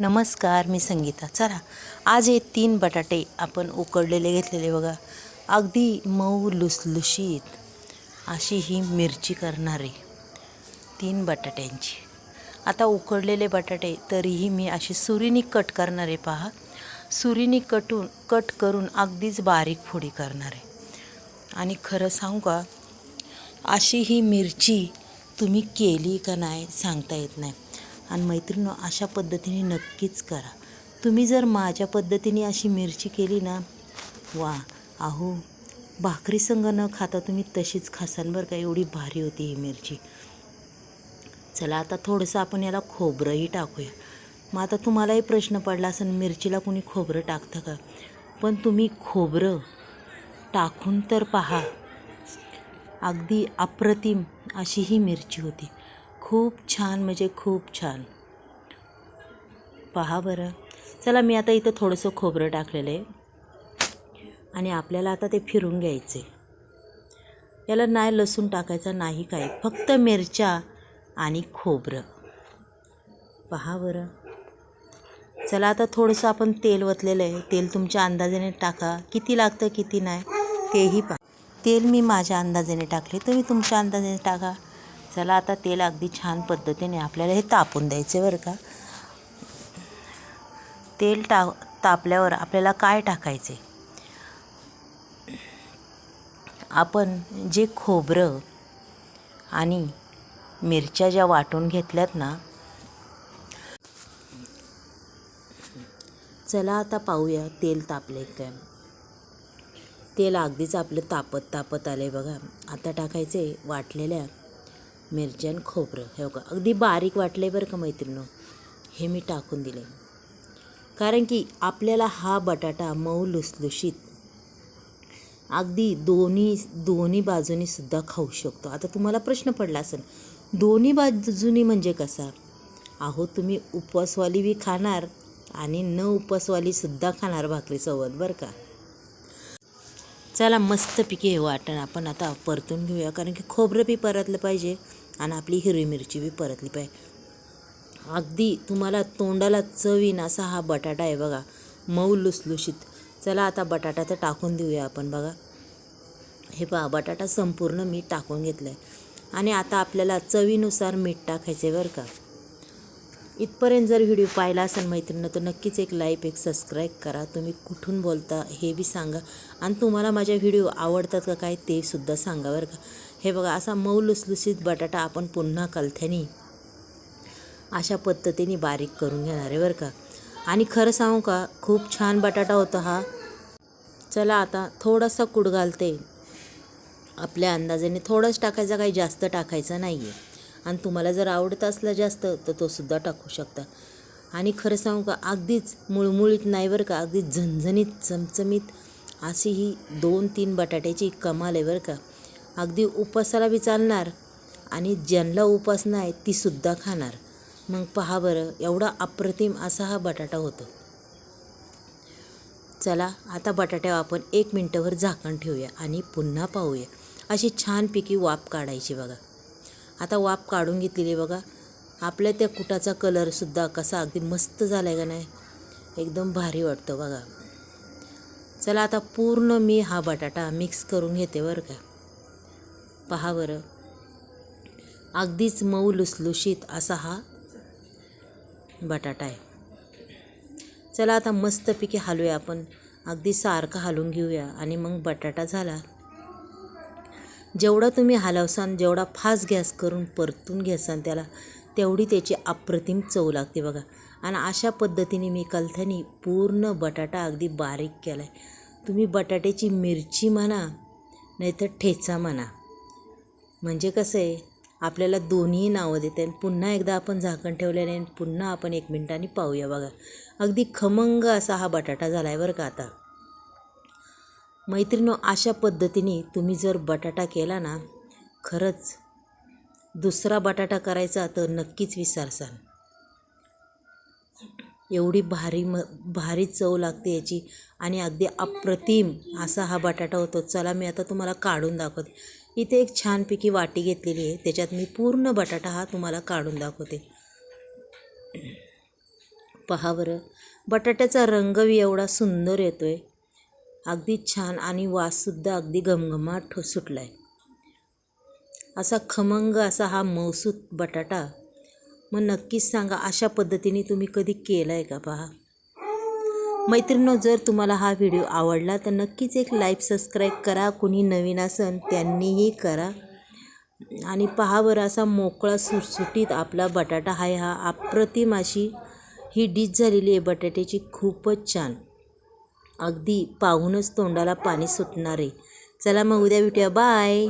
नमस्कार मी संगीता. चला आज हे तीन बटाटे आपण उकडलेले घेतलेले बघा. अगदी मऊ लुसलुशीत अशी ही मिरची करणारे तीन बटाट्यांची. आता उकडलेले बटाटे तरीही मी अशी सुरीनी कट करणारे पहा. सुरीनी कटून कट करून अगदीच बारीक फोडी करणारे. आणि खरं सांगू का अशी ही मिरची तुम्ही केली का नाही सांगता येत नाही. आणि मैत्रिणी अशा पद्धतीने नक्कीच करा. तुम्ही जर माझ्या पद्धतीने अशी मिरची केली ना वा अहो भाकरी संग न खाता तुम्ही तशीच खासाल बरं का एवढी भारी होती ही मिरची. चला आता थोडंसं आपण याला खोबरंही टाकूया. मग आता तुम्हालाही प्रश्न पडला असेल मिरचीला कोणी खोबरं टाकतं का? पण तुम्ही खोबरं टाकून तर पहा. अगदी अप्रतिम अशी ही मिरची होती. खूप छान म्हणजे खूप छान. पहा बरं. चला मी आता इथं थोडंसं खोबरं टाकलेलं आहे. आणि आपल्याला आता ते फिरून घ्यायचे याला नाही लसूण टाकायचं नाही काय फक्त मिरच्या आणि खोबरं. पहा बरं. चला आता थोडंसं आपण तेल वतलेलं आहे. तेल तुमच्या अंदाजाने टाका. किती लागतं किती नाही तेही पा तेल मी माझ्या अंदाजाने टाकले. तुम्ही तुमच्या अंदाजाने टाका. चला आता तेल अगदी छान पद्धतीने आपल्याला हे तापून द्यायचे बरं का. तेल टा तापल्यावर आपल्याला काय टाकायचे? आपण जे खोबरं आणि मिरच्या ज्या वाटून घेतल्यात ना चला आता पाहूया तेल तापले काय. तेल अगदीच आपलं तापत तापत आले बघा. आता टाकायचे वाटलेल्या मिरच्यान आणि खोबरं हे बघा. अगदी बारीक वाटले बरं का मैत्रिणीनं. हे मी टाकून दिले कारण की आपल्याला हा बटाटा मऊ लुसलुशीत अगदी दोन्ही दोन्ही बाजूनी सुद्धा खाऊ शकतो. आता तुम्हाला प्रश्न पडला असेल दोन्ही बाजूनी म्हणजे कसा? अहो तुम्ही उपवासवाली बी खाणार आणि न उपवासवालीसुद्धा खाणार भाकरीसोबत बरं का? चला मस्तपैकी हे वाटण आपण आता परतून घेऊया. कारण की खोबरं बी परतलं पाहिजे. आणि आपली हिरवी मिरची बी परतली पाहिजे अगदी तुम्हाला तोंडाला चवीन असा हा बटाटा आहे बघा. मऊ लुसलुशीत. चला आता बटाटा तर टाकून देऊया आपण बघा. हे पहा बटाटा संपूर्ण मीठ टाकून घेतलं आहे आणि आता आपल्याला चवीनुसार मीठ टाकायचं आहे बरं का. इथपर्यंत जर व्हिडिओ पाहिला असेल मैत्रिणी तर नक्कीच एक लाईक एक सबस्क्राईब करा. तुम्ही कुठून बोलता हे बी सांगा. आणि तुम्हाला माझ्या व्हिडिओ आवडतात का काय ते सुद्धा सांगा बरं का. हे बघा असा मऊ लुसलुसीत बटाटा आपण पुन्हा कलथ्यानी अशा पद्धतीने बारीक करून घेणार आहे बरं का. आणि खरं सांगू का खूप छान बटाटा होता हा. चला आता थोडासा कूड घालते. आपल्या अंदाजाने थोडंच टाकायचं काही जास्त टाकायचं नाही आहे आणि तुम्हाला जर आवडत असलं जास्त तर तो सुद्धा टाकू शकता. आणि खरं सांगू का अगदीच मुळमुळीत नाही बरं का अगदी झणझणीत चमचमीत अशी ही दोन तीन बटाट्याची कमाल आहे बरं का. अगदी उपासाला बी चालणार आणि ज्यांना उपासना आहे तीसुद्धा खाणार. मग पहा बरं एवढा अप्रतिम असा हा बटाटा होतो. चला आता बटाट्यावर आपण एक मिनटावर झाकण ठेवूया आणि पुन्हा पाहूया. अशी छानपैकी वाफ काढायची बघा. आता वाफ काढून घेतलेली बघा. आपल्या त्या कुटाचा कलरसुद्धा कसा अगदी मस्त झाला आहे का नाही? एकदम भारी वाटतं बघा. चला आता पूर्ण मी हा बटाटा मिक्स करून घेते बरं का. पहा बरं. अगदीच मऊ लुसलुशीत असा हा बटाटा आहे. चला आता मस्तपैकी हलूया आपण. अगदी सारखं हलवून घेऊया आणि मग बटाटा झाला. जेवढा तुम्ही हलवसान जेवढा फास्ट गॅस करून परतून घ्यासान त्याला तेवढी त्याची अप्रतिम चव लागते बघा. आणि अशा पद्धतीने मी कलथ्यानी पूर्ण बटाटा अगदी बारीक केला आहे तुम्ही बटाट्याची मिरची म्हणा नाहीतर ठेचा म्हणा म्हणजे कसं आहे आपल्याला दोन्ही नावं देते पुन्हा एकदा आपण झाकण ठेवलेलं आहे पुन्हा आपण एक मिनटाने पाहूया बघा. अगदी खमंग असा हा बटाटा झाला आहे बरं का आता. मैत्रिणो अशा पद्धतीने तुम्ही जर बटाटा केला ना खरंच दुसरा बटाटा करायचा तर नक्कीच विसरसाल एवढी भारी म भारी चव लागते याची आणि अगदी अप्रतिम असा हा बटाटा होतो. चला मी आता तुम्हाला काढून दाखवते. इथे एक छानपैकी वाटी घेतलेली आहे. त्याच्यात मी पूर्ण बटाटा हा तुम्हाला काढून दाखवते. पहा बरं. बटाट्याचा रंगवी एवढा सुंदर येतो आहे अगदी छान आणि वाससुद्धा अगदी घमघमाट सुटला आहे असा खमंग असा हा मौसूत बटाटा मग नक्कीच सांगा अशा पद्धतीने तुम्ही कधी केला आहे का पहा? मैत्रिणो जर तुम्हाला हा व्हिडिओ आवडला तर नक्कीच एक लाईक सबस्क्राईब करा. कुणी नवीन असन त्यांनीही करा. आणि पहा बरं असा मोकळा सुटसुटीत आपला बटाटा आहे हा. अप्रतिम अशी ही डिश झालेली आहे. बटाट्याची खूपच छान. अगदी पाहूनच तोंडाला पाणी सुटणार आहे. चला मग उद्या भेटूया. बाय